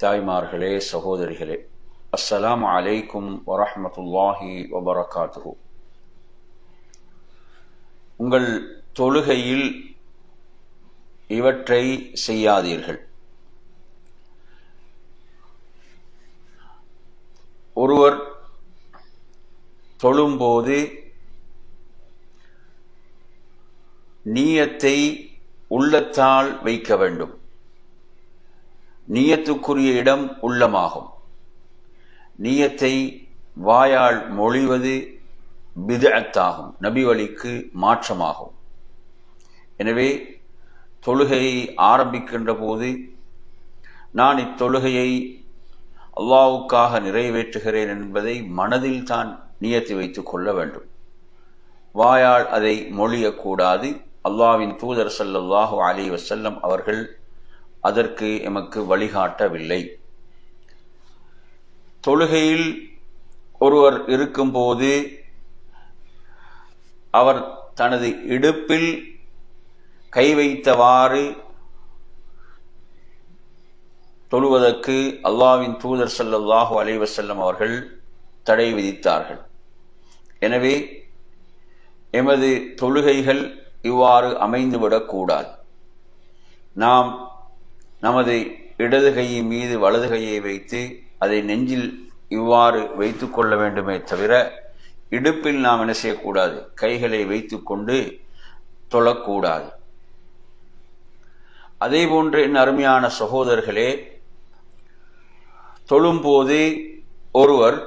தாய்மார்களே சகோதரிகளே அஸ்ஸலாம் அலைக்கும் வரஹமத்துல்லாஹி வபரகாத்து உங்கள் தொழுகையில் இவற்றை செய்யாதீர்கள். ஒருவர் தொழும்போது நீயத்தை உள்ளத்தால் வைக்க வேண்டும். நீயத்துக்குரிய இடம் உள்ளமாகும். நீயத்தை வாயால் மொழிவது பிதத்தாகும் நபி வழிக்கு மாற்றமாகும். எனவே தொழுகையை ஆரம்பிக்கின்ற போது நான் இத்தொழுகையை அல்லாவுக்காக நிறைவேற்றுகிறேன் என்பதை மனதில் தான் நியத்தி வைத்துக் கொள்ள வேண்டும். வாயால் அதை மொழியக்கூடாது அல்லாவின் தூதர் சல்லல்லாஹு அலி வசல்லம் அவர்கள் அதற்கு எமக்கு வழிகாட்டவில்லை. தொழுகையில் ஒருவர் இருக்கும்போது அவர் தனது இடுப்பில் கை வைத்தவாறு தொழுவதற்கு அல்லாவின் தூதர் சல்லல்லாஹு அலைவசல்லம் அவர்கள் தடை விதித்தார்கள். எனவே எமது தொழுகைகள் இவ்வாறு அமைந்துவிடக்கூடாது. நாம் நமது இடது கையின் மீது வலது கையை வைத்து அதை நெஞ்சில் இவ்வாறு வைத்து கொள்ள வேண்டுமே தவிர இடுப்பில் நாம் என்ன செய்யக்கூடாது? கைகளை வைத்துக்கொண்டு தொழக்கூடாது. அதே போன்று என் அருமையான சகோதரர்களே தொழும்போது ஒருவர்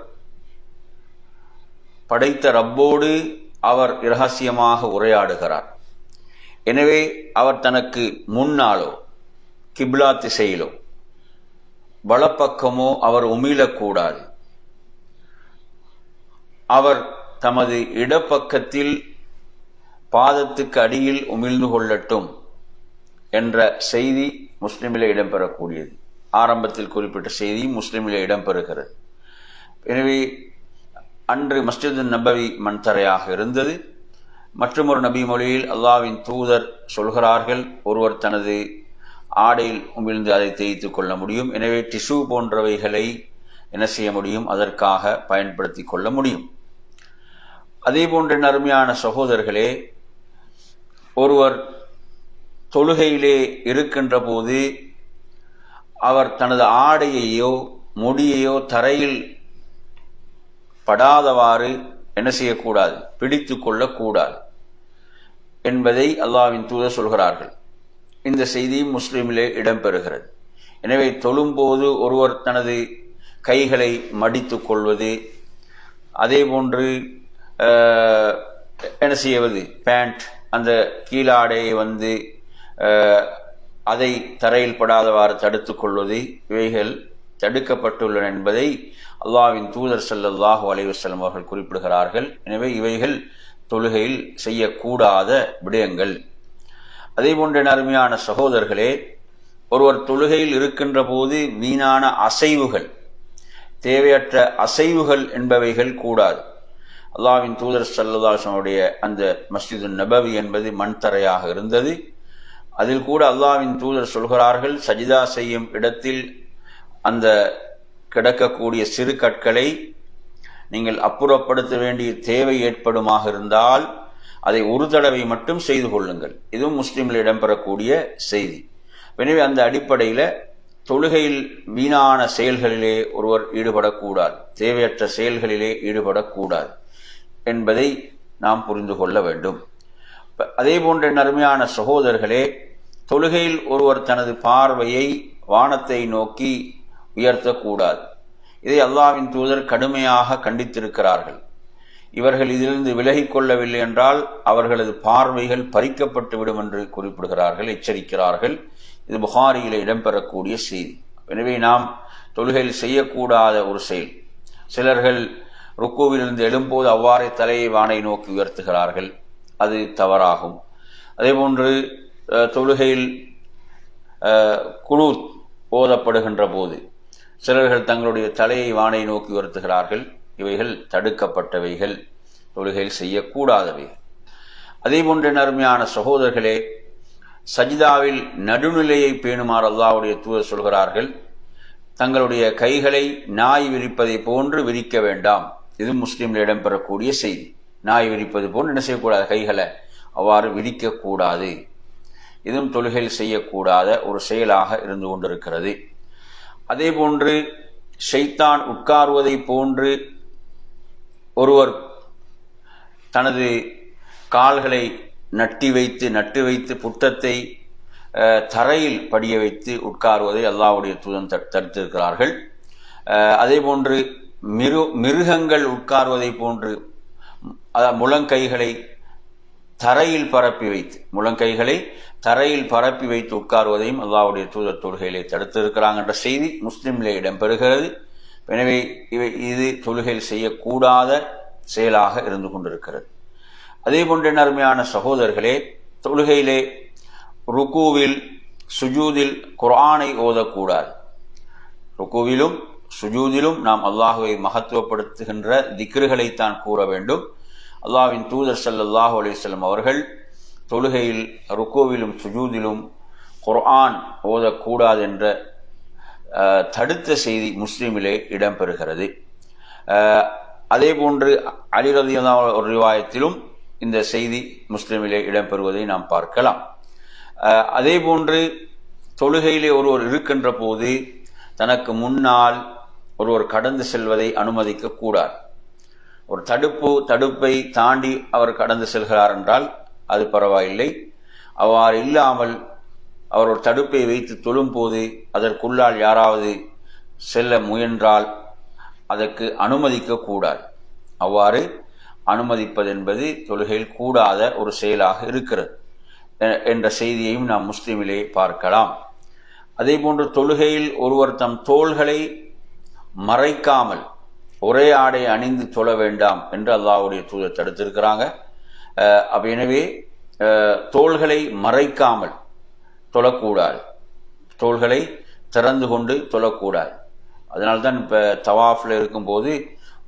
படைத்த ரப்போடு அவர் இரகசியமாக உரையாடுகிறார். எனவே அவர் தனக்கு முன்னாலோ கிப்லா திசையிலோ. வலப்பக்கமோ அவர் உமிழக்கூடாது. அவர் தமது இடப்பக்கத்தில் பாதத்துக்கு அடியில் உமிழ்ந்து கொள்ளட்டும் என்ற செய்தி முஸ்லிமிலே இடம்பெறக்கூடியது. ஆரம்பத்தில் குறிப்பிட்ட செய்தி முஸ்லிமிலே இடம்பெறுகிறது. எனவே அன்று மஸ்ஜிது நபவி மண்தரையாக இருந்தது. மற்றும் ஒரு நபி மொழியில் அல்லாவின் தூதர் சொல்கிறார்கள் ஒருவர் தனது ஆடையில் உமிழ்ந்து அதை தேய்த்து கொள்ள முடியும். எனவே டிஷ்யூ போன்றவைகளை என்ன செய்ய முடியும்? அதற்காக பயன்படுத்தி கொள்ள முடியும். அதே போன்ற அருமையான சகோதரர்களே ஒருவர் தொழுகையிலே இருக்கின்ற போது அவர் தனது ஆடையையோ முடியையோ தரையில் படாதவாறு என்ன செய்யக்கூடாது? பிடித்து கொள்ளக்கூடாது என்பதை அல்லாவின் தூதர் சொல்கிறார்கள். இந்த செய்தி முஸ்லீமிலே இடம்பெறுகிறது. எனவே தொழும்போது ஒருவர் தனது கைகளை மடித்து கொள்வது அதே போன்று என்ன செய்வது பேண்ட் அந்த கீழாடையை வந்து அதை தரையில் படாதவாறு தடுத்து கொள்வது இவைகள் தடுக்கப்பட்டுள்ளன என்பதை அல்லாவின் தூதர் சல்லல்லாஹு அலைவசல்லம் அவர்கள் குறிப்பிடுகிறார்கள். எனவே இவைகள் தொழுகையில் செய்யக்கூடாத விடயங்கள். அதே போன்ற அருமையான சகோதரர்களே ஒருவர் தொழுகையில் இருக்கின்ற போது வீணான அசைவுகள் தேவையற்ற அசைவுகள் என்பவைகள் கூடாது. அல்லாவின் தூதர் சல்லதாசனுடைய அந்த மஸ்ஜிது நபவி என்பது மண் தரையாக இருந்தது. அதில் கூட அல்லாவின் தூதர் சொல்கிறார்கள் சஜிதா செய்யும் இடத்தில் அந்த கிடக்கக்கூடிய சிறு கற்களை நீங்கள் அப்புறப்படுத்த வேண்டிய தேவை ஏற்படுமாக இருந்தால் அதை ஒரு தடவை மட்டும் செய்து கொள்ளுங்கள். இதுவும் முஸ்லீமில் இடம்பெறக்கூடிய செய்தி. எனவே அந்த அடிப்படையில் தொழுகையில் வீணான செயல்களிலே ஒருவர் ஈடுபடக்கூடாது. தேவையற்ற செயல்களிலே ஈடுபடக்கூடாது என்பதை நாம் புரிந்து கொள்ள வேண்டும். அதே போன்ற நறுமையான சகோதரர்களே தொழுகையில் ஒருவர் தனது பார்வையை வானத்தை நோக்கி உயர்த்தக்கூடாது. இதை அல்லாவின் தூதர் கடுமையாக கண்டித்திருக்கிறார்கள். இவர்கள் இதிலிருந்து விலகிக் கொள்ளவில்லை என்றால் அவர்களது பார்வைகள் பறிக்கப்பட்டு விடும் என்று குறிப்பிடுகிறார்கள் எச்சரிக்கிறார்கள். இது புகாரியில் இடம்பெறக்கூடிய செய்தி. எனவே நாம் தொழுகையில் செய்யக்கூடாத ஒரு செயல். சிலர்கள் ருக்குவிலிருந்து எழும்போது அவ்வாறே தலையை வானை நோக்கி உயர்த்துகிறார்கள். அது தவறாகும். அதேபோன்று தொழுகையில் குழு ஓதப்படுகின்ற போது சிலர்கள் தங்களுடைய தலையை வானை நோக்கி உயர்த்துகிறார்கள். இவைகள் தடுக்கப்பட்டவைகள் தொழுகையில் செய்யக்கூடாதவைகள். அதே போன்ற நருமையான சகோதரர்களே சஜிதாவில் நடுநிலையை பேணுமாறு அல்லாவுடைய தூதர் சொல்கிறார்கள் தங்களுடைய கைகளை நாய் விரிப்பதை போன்று விரிக்க வேண்டாம். இது முஸ்லீம்ல இடம்பெறக்கூடிய செய்தி. நாய் விரிப்பது போன்று என்ன செய்யக்கூடாது? கைகளை அவ்வாறு விரிக்கக்கூடாது. இதுவும் தொழுகையில் செய்யக்கூடாத ஒரு செயலாக இருந்து கொண்டிருக்கிறது. அதே போன்று ஷைத்தான் உட்காருவதை போன்று ஒருவர் தனது கால்களை நட்டி வைத்து நட்டு வைத்து புத்தத்தை தரையில் படிய வைத்து உட்காருவதை அல்லாவுடைய தூதன் தடுத்திருக்கிறார்கள். அதே போன்று மிரு மிருகங்கள் உட்காருவதை போன்று அதாவது முழங்கைகளை தரையில் பரப்பி வைத்து முழங்கைகளை தரையில் பரப்பி வைத்து உட்காருவதையும் அல்லாவுடைய தூதர் தொழுகையிலே தடுத்திருக்கிறாங்க என்ற செய்தி முஸ்லிமிலே இடம்பெறுகிறது. எனவே இவை இது தொழுகையில் செய்யக்கூடாத செயலாக இருந்து கொண்டிருக்கிறது. அதே போன்ற அருமையான சகோதரர்களே தொழுகையிலே ருக்குவில் சுஜூதில் குர்ஆனை ஓதக்கூடாது. ருக்குவிலும் சுஜூதிலும் நாம் அல்லாஹுவை மகத்துவப்படுத்துகின்ற திக்ருகளைத்தான் கூற வேண்டும். அல்லாஹ்வின் தூதர் ஸல்லல்லாஹு அலைஹி வஸல்லம் அவர்கள் தொழுகையில் ருக்குவிலும் சுஜூதிலும் குர்ஆன் ஓதக்கூடாது என்ற தடுத்த செய்தி முஸ்லீமிலே இடம்பெறுகிறது. அதே போன்று அலிரதியான ஒரு ரிவாயத்திலும் இந்த செய்தி முஸ்லீமிலே இடம்பெறுவதை நாம் பார்க்கலாம். அதே போன்று தொழுகையிலே ஒருவர் இருக்கின்ற போது தனக்கு முன்னால் ஒருவர் கடந்து செல்வதை அனுமதிக்க கூடாது. ஒரு தடுப்பு தடுப்பை தாண்டி அவர் கடந்து செல்கிறார் என்றால் அது பரவாயில்லை. அவ்வாறு இல்லாமல் அவர் ஒரு தடுப்பை வைத்து தொழும்போது அதற்குள்ளால் யாராவது செல்ல முயன்றால் அதற்கு அனுமதிக்க கூடாது. அவ்வாறு அனுமதிப்பதென்பது தொழுகையில் கூடாத ஒரு செயலாக இருக்கிறது. என்ற செய்தியையும் நாம் முஸ்லீமிலே பார்க்கலாம். அதே போன்று தொழுகையில் ஒருவர் தம் தோள்களை மறைக்காமல் ஒரே ஆடை அணிந்து தொழ வேண்டாம் என்று அல்லாவுடைய தூதர் தடுத்திருக்கிறாங்க. அஹ், எனவே தோள்களை மறைக்காமல் தொழக்கூடாது. தோள்களை திறந்து கொண்டு தொழக்கூடாது. அதனால்தான் இப்போ தவாஃபில் இருக்கும்போது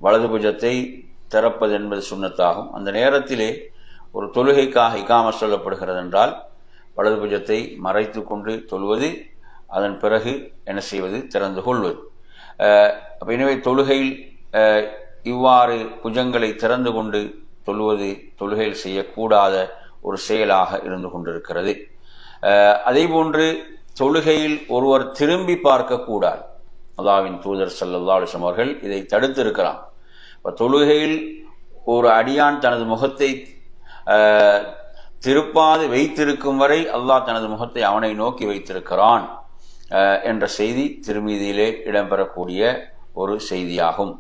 வலது புஜத்தை திறப்பது என்பது சுண்ணத்தாகும். அந்த நேரத்திலே ஒரு தொழுகைக்காக இக்காம சொல்லப்படுகிறது என்றால் வலது புஜத்தை மறைத்து கொண்டு தொழுவது அதன் பிறகு என்ன செய்வது? திறந்து கொள்வது. அப்போ எனவே தொழுகையில் இவ்வாறு புஜங்களை திறந்து கொண்டு தொழுவது தொழுகையில் செய்யக்கூடாத ஒரு செயலாக இருந்து கொண்டிருக்கிறது. அதே போன்று தொழுகையில் ஒருவர் திரும்பி பார்க்கக்கூடாது அல்லாவின் தூதர் ஸல்லல்லாஹு அலைஹி அவர்கள் இதை தடுத்திருக்கிறான் இப்போ தொழுகையில் ஒரு அடியான் தனது முகத்தை திருப்பாது வைத்திருக்கும் வரை அல்லாஹ் தனது முகத்தை அவனை நோக்கி வைத்திருக்கிறான் என்ற செய்தி திருமீதியிலே இடம்பெறக்கூடிய ஒரு செய்தியாகும்.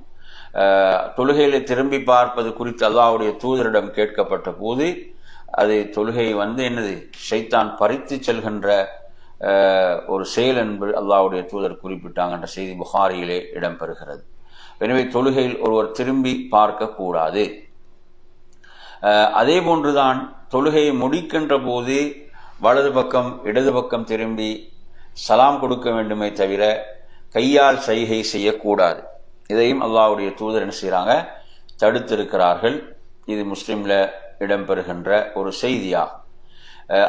தொழுகையிலே திரும்பி பார்ப்பது குறித்து அல்லாவுடைய தூதரிடம் கேட்கப்பட்ட போது அது தொழுகை வந்து என்னது? ஷைத்தான் பறித்து செல்கின்ற ஒரு செயல் என்று அல்லாவுடைய தூதர் குறிப்பிட்டாங்க என்ற செய்தி புகாரியிலே இடம்பெறுகிறது. எனவே தொழுகையில் ஒருவர் திரும்பி பார்க்கக்கூடாது. அதே போன்றுதான் தொழுகையை முடிக்கின்ற போது வலது பக்கம் இடது பக்கம் திரும்பி சலாம் கொடுக்க வேண்டுமே தவிர கையால் சைகை செய்யக்கூடாது. இதையும் அல்லாவுடைய தூதர் என்ன செய்கிறாங்க தடுத்திருக்கிறார்கள். இது முஸ்லீமில் இடம்பெறுகின்ற ஒரு செய்தியாகும்.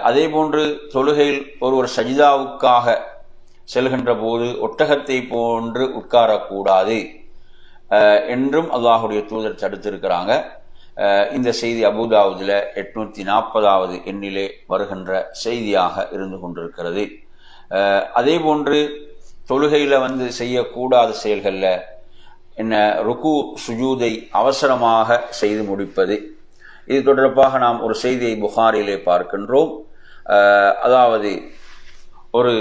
அதே போன்று தொழுகையில் ஒருவர் சஜிதாவுக்காக செல்கின்ற போது ஒட்டகத்தை போன்று உட்காரக்கூடாது என்றும் அல்லாஹுடைய தூதர் தடுத்திருக்கிறாங்க. இந்த செய்தி அபுதாவதில் எட்நூத்தி நாற்பதாவது எண்ணிலே வருகின்ற செய்தியாக இருந்து கொண்டிருக்கிறது. அதே போன்று தொழுகையில் வந்து செய்யக்கூடாத செயல்களில் என்ன ருக்கு சுஜூதை அவசரமாக செய்து முடிப்பது இது தொடர்பாக நாம் ஒரு செய்தியை புகாரிலே பார்க்கின்றோம். அதாவது ஒரு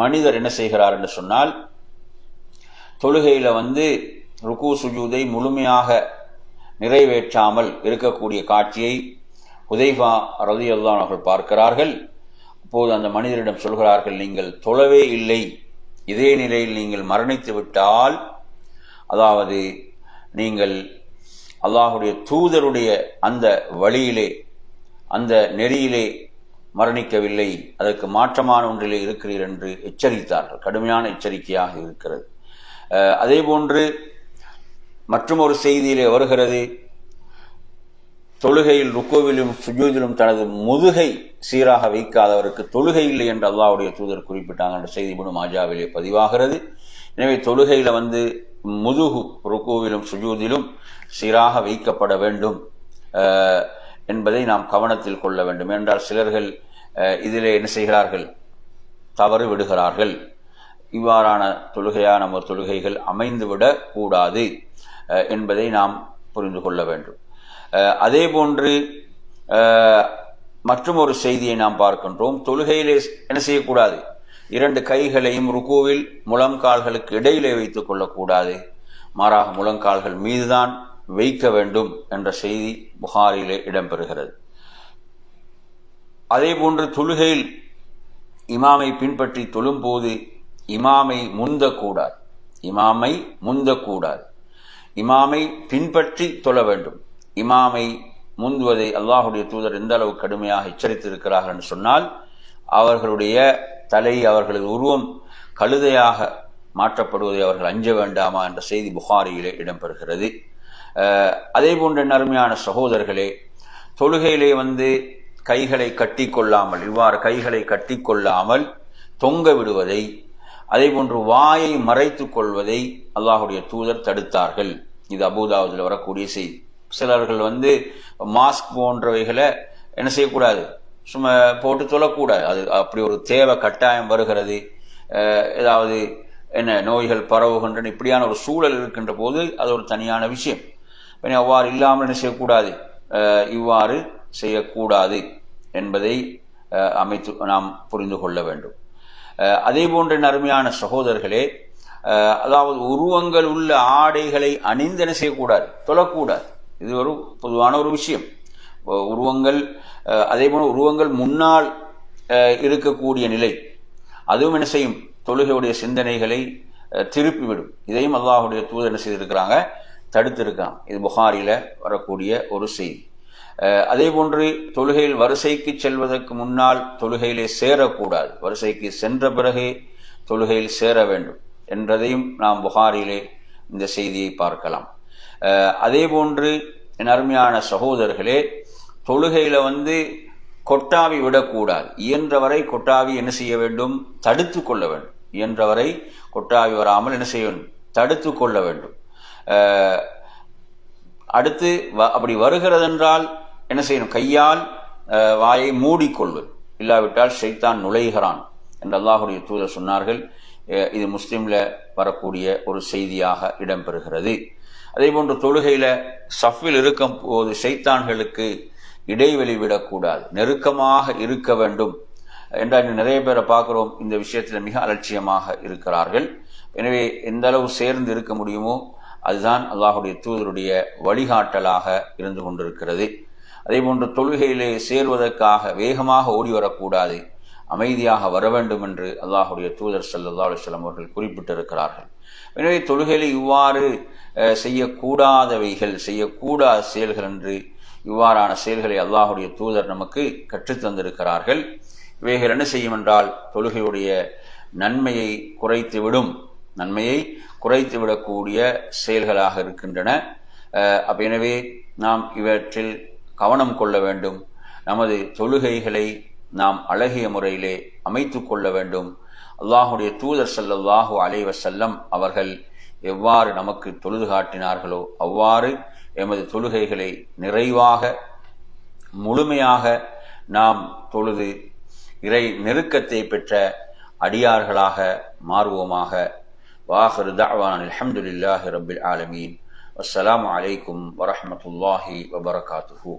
மனிதர் என்ன செய்கிறார் என்று சொன்னால் தொழுகையில் வந்து ருக்கு சுஜூதை முழுமையாக நிறைவேற்றாமல் இருக்கக்கூடிய காட்சியை உதைஃபா ரலியல்லாஹு அவர்கள் பார்க்கிறார்கள். அப்போது அந்த மனிதரிடம் சொல்கிறார்கள் நீங்கள் தொழவே இல்லை. இதே நிலையில் நீங்கள் மரணித்து விட்டால் அதாவது நீங்கள் அல்லாஹுடைய தூதருடைய அந்த வழியிலே அந்த நெறியிலே மரணிக்கவில்லை. அதற்கு மாற்றமான ஒன்றிலே இருக்கிறீர் என்று எச்சரித்தார்கள். கடுமையான எச்சரிக்கையாக இருக்கிறது. அதே போன்று மற்றும் ஒரு செய்தியிலே வருகிறது. தொழுகையில் ருக்கோவிலும் சுஜூதிலும் தனது முதுகை சீராக வைக்காதவருக்கு தொழுகை இல்லை என்று அல்லாவுடைய தூதர் குறிப்பிட்டாங்க என்ற செய்தி மூலம் மாஜாவிலே பதிவாகிறது. எனவே தொழுகையில் வந்து முதுகு ருக்குவிலும் சுஜூதிலும் சீராக வைக்கப்பட வேண்டும் என்பதை நாம் கவனத்தில் கொள்ள வேண்டும். என்றால் சிலர்கள் இதிலே என்ன செய்கிறார்கள்? தவறு விடுகிறார்கள். இவ்வாறான தொழுகையான நம்ம தொழுகைகள் அமைந்துவிடக் கூடாது என்பதை நாம் புரிந்து கொள்ள வேண்டும். அதே போன்று மற்றும் ஒரு செய்தியை நாம் பார்க்கின்றோம். தொழுகையிலே என்ன செய்யக்கூடாது? இரண்டு கைகளையும் ருக்குவில் முழங்கால்களுக்கு இடையிலே வைத்துக் கொள்ளக்கூடாது. மாறாக முழங்கால்கள் மீதுதான் வைக்க வேண்டும் என்ற செய்தி புகாரிலே இடம்பெறுகிறது. அதே போன்று தொழுகையில் இமாமை பின்பற்றி தொழும்போது இமாமை முந்தக்கூடாது. இமாமை முந்தக்கூடாது. இமாமை பின்பற்றி தொழ வேண்டும். இமாமை முந்துவதை அல்லாஹுடைய தூதர் எந்த அளவு கடுமையாக எச்சரித்திருக்கிறார்கள் என்று சொன்னால் அவர்களுடைய தலை அவர்களது உருவம் கழுதையாக மாற்றப்படுவதை அவர்கள் அஞ்ச வேண்டாமா என்ற செய்தி புகாரியிலே இடம்பெறுகிறது. அதே போன்ற நருமையான சகோதரர்களே தொழுகையிலே வந்து கைகளை கட்டி கொள்ளாமல் இவ்வாறு கைகளை கட்டி கொள்ளாமல் தொங்க விடுவதை அதே போன்று வாயை மறைத்து கொள்வதை அல்லாஹுடைய தூதர் தடுத்தார்கள். இது அபூதாவதில் வரக்கூடிய செய்தி. சிலர்கள் வந்து மாஸ்க் போன்றவைகளை என்ன செய்யக்கூடாது? சும்மா போட்டு தொழக்கூடாது. அது அப்படி ஒரு தேவை கட்டாயம் வருகிறது. ஏதாவது என்ன நோய்கள் பரவுகின்றன இப்படியான ஒரு சூழல் இருக்கின்ற போது அது ஒரு தனியான விஷயம். அவ்வாறு இல்லாமல் என்ன செய்யக்கூடாது? இவ்வாறு செய்யக்கூடாது என்பதை அமைத்து நாம் புரிந்து கொள்ள வேண்டும். அதே போன்ற நறுமையான சகோதரர்களே அதாவது உருவங்கள் உள்ள ஆடைகளை அணிந்து என்ன செய்யக்கூடாது? தொழக்கூடாது. இது ஒரு பொதுவான ஒரு விஷயம். உருவங்கள் அதே போல உருவங்கள் முன்னால் இருக்கக்கூடிய நிலை. அதுவும் என்ன செய்யும்? தொழுகையுடைய சிந்தனைகளை திருப்பிவிடும். இதையும் அல்லாஹுடைய தூதர் என்ன செய்திருக்கிறாங்க? தடுத்திருக்கான் இது புகாரில வரக்கூடிய ஒரு செய்தி. அதே போன்று தொழுகையில் வரிசைக்கு செல்வதற்கு முன்னால் தொழுகையிலே சேரக்கூடாது. வரிசைக்கு சென்ற பிறகே தொழுகையில் சேர வேண்டும் என்றதையும் நாம் புகாரிலே இந்த செய்தியை பார்க்கலாம். அதே போன்று என் அருமையான சகோதரர்களே தொழுகையில் வந்து கொட்டாவி விடக்கூடாது. இயன்றவரை கொட்டாவி என்ன செய்ய வேண்டும்? தடுத்து கொள்ள வேண்டும். இயன்றவரை கொட்டாவி வராமல் என்ன செய்ய வேண்டும்? தடுத்து கொள்ள வேண்டும். அடுத்து அப்படி வருகிறதென்றால் என்ன செய்யணும்? கையால் வாயை மூடிக்கொள்வது. இல்லாவிட்டால் ஷைத்தான் நுழைகிறான் என்று அல்லாஹுடைய தூதர் சொன்னார்கள். இது முஸ்லீமில் வரக்கூடிய ஒரு செய்தியாக இடம்பெறுகிறது. அதே போன்று தொழுகையில் சஃபில் இருக்கும் போது சைத்தான்களுக்கு இடைவெளி விடக்கூடாது. நெருக்கமாக இருக்க வேண்டும். என்றால் நிறைய பேரை பார்க்குறோம் இந்த விஷயத்தில் மிக அலட்சியமாக இருக்கிறார்கள். எனவே எந்த அளவு சேர்ந்து இருக்க முடியுமோ அதுதான் அல்லாஹுடைய தூதருடைய வழிகாட்டலாக இருந்து கொண்டிருக்கிறது. அதே போன்று தொழுகையிலே சேர்வதற்காக வேகமாக ஓடி வரக்கூடாது. அமைதியாக வர வேண்டும் என்று அல்லாஹுடைய தூதர் சல்லா அலுவலம் அவர்கள் குறிப்பிட்டிருக்கிறார்கள். எனவே தொழுகையில் இவ்வாறு செய்யக்கூடாதவைகள் செய்யக்கூடாத செயல்கள் என்று இவ்வாறான செயல்களை அல்லாஹுடைய தூதர் நமக்கு கற்றுத்தந்திருக்கிறார்கள் இவைகள் என்ன செய்யும் என்றால் தொழுகையுடைய நன்மையை குறைத்து விடும் நன்மையை குறைத்து விடக்கூடிய செயல்களாக இருக்கின்றன. அப்ப எனவே நாம் இவற்றில் கவனம் கொள்ள வேண்டும். நமது தொழுகைகளை நாம் அழகிய முறையிலே அமைத்து கொள்ள வேண்டும். அல்லாஹுடைய தூதர் சல்லல்லாஹு அலைவசல்லம் அவர்கள் எவ்வாறு நமக்கு தொழுது காட்டினார்களோ அவ்வாறு எமது தொழுகைகளை நிறைவாக முழுமையாக நாம் தொழுது இறை நெருக்கத்தை பெற்ற அடியார்களாக மாறுவோமாக. வாஹரு தாவான் அலமதுல்லாஹி ரபில் ஆலமீன். அஸ்லாம் வலைக்கும் வரமத்துல்லாஹி வபரகாத்துஹூ.